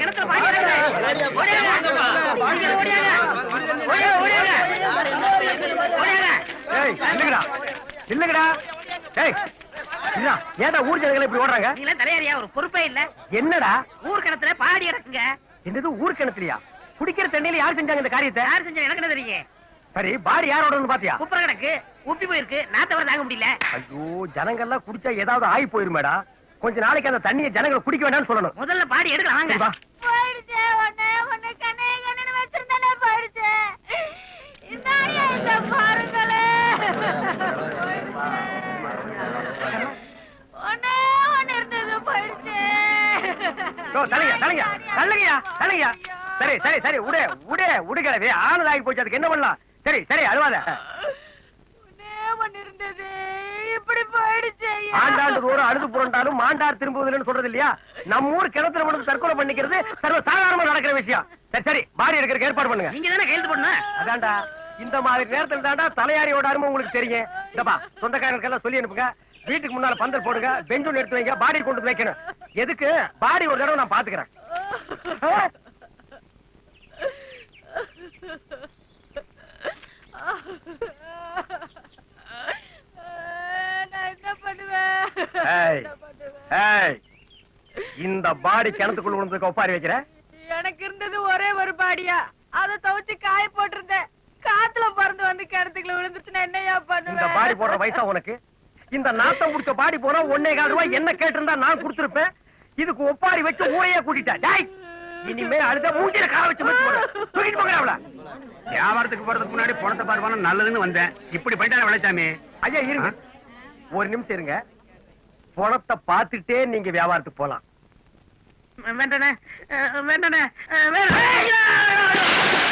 கிணத்துல பாடி இறக்குது ஓடியாங்க. ஓடியாங்க ஓடியாங்க. ஓடியாங்க. ஓடியாங்க. ஏய் இல்லங்கடா ஏய் ஏன்டா ஊர் ஜனங்களை இப்படி ஓடுறாங்க? நீங்க தலையாரியா? ஒரு பொறுப்பே இல்ல. என்னடா? ஊர் கிணத்துல பாடி இறக்குங்க என்னது ஊர் கிணத்துலயா? குடிக்கிற தண்ணியில யார் செஞ்சாங்க இந்த காரியத்தை? யார் செஞ்சா எனக்கு தெரியும்? சரி பாடி யாரோடன்னு பாத்தியா? குப்புற கிடக்கு. உப்பி போயிருக்கு. நாத்த வர தாங்க முடியல. ஐயோ ஜனங்கள்லாம் குடிச்சா ஏதாவது ஆகி போயிருமேடா. கொஞ்ச நாளைக்கு அந்த தண்ணியை ஜனங்களை குடிக்க வேண்டாம்னு சொல்லணும். முதல்ல பாடி எடுக்கலாம் வாங்க. சரி, சரி சரி உடே உடே உடுகிறவே ஆனதாகி போச்சு அதுக்கு என்ன பண்ணலாம்? சரி சரி அழுவாத. இப்படி. ஆண்டாண்டு தோறும் அழுது புரண்டாலும் மாண்டார் திரும்புவதில்லைன்னு சொல்றது இல்லையா? நம்ம ஊர் கிணத்துல மட்டும் தற்கொலை பண்ணிக்கிறது சர்வ சாதாரணமா நடக்கிற விஷயம். சரி சரி பாடி எடுக்கிறதுக்கு ஏற்பாடு பண்ணுங்க. நீங்க தானே அதான்டா இந்த மாதிரி நேரத்துல தாண்டா தலையாரியோட அருமை உங்களுக்கு தெரியும். இந்தப்பா சொந்தக்காரங்களுக்கெல்லாம் சொல்லி அனுப்புங்க. வீட்டுக்கு முன்னால பந்தல் போடுங்க பெஞ்ச் ஒன்று எடுத்து வைங்க பாடி கொண்டு வைக்கணும். எதுக்கு? பாடி ஒரு தடவை நான் பாத்துக்கிறேன் ஆ? நான் என்ன பண்ணுவேன் ஏய். என்ன பண்ணுவேன்? ஏய் இந்த பாடி கிணத்துக்குள்ள விழுந்ததுக்கு ஒப்பாரி வைக்கிற? எனக்கு இருந்தது ஒரே ஒரு பாடியா. அதை துவைச்சு காய போட்டிருந்தேன். காத்துல பறந்து வந்து கிணத்துக்குள்ள விழுந்துச்சுன்னா என்னையா இந்த பண்ணுவேன் பாடி போடுற வயசா உனக்கு? இந்த நாத்தம் முடிச்ச பாடி போனா ஒன்னே கால் ரூபாய் என்ன கேட்டிருந்தா நான் கொடுத்திருப்பேன்? இதுக்கு ஒப்பாரி வச்சு ஊரையே கூட்டிட்டேன் டேய் இனிமே அழுத மூஞ்சில கால வச்சு தூக்கிட்டு போங்க அவள. வியாபாரத்துக்கு போறதுக்கு முன்னாடி பணத்தை பார்ப்பான நல்லதுன்னு வந்தேன். இப்படி பண்ணிட்டான விளைச்சாமி ஐயா இருங்க. ஒரு நிமிஷம் இருங்க. பணத்தை பார்த்துட்டே நீங்க வியாபாரத்துக்கு போலாம். வேண்டானே வேண்டானே வேண்டாம்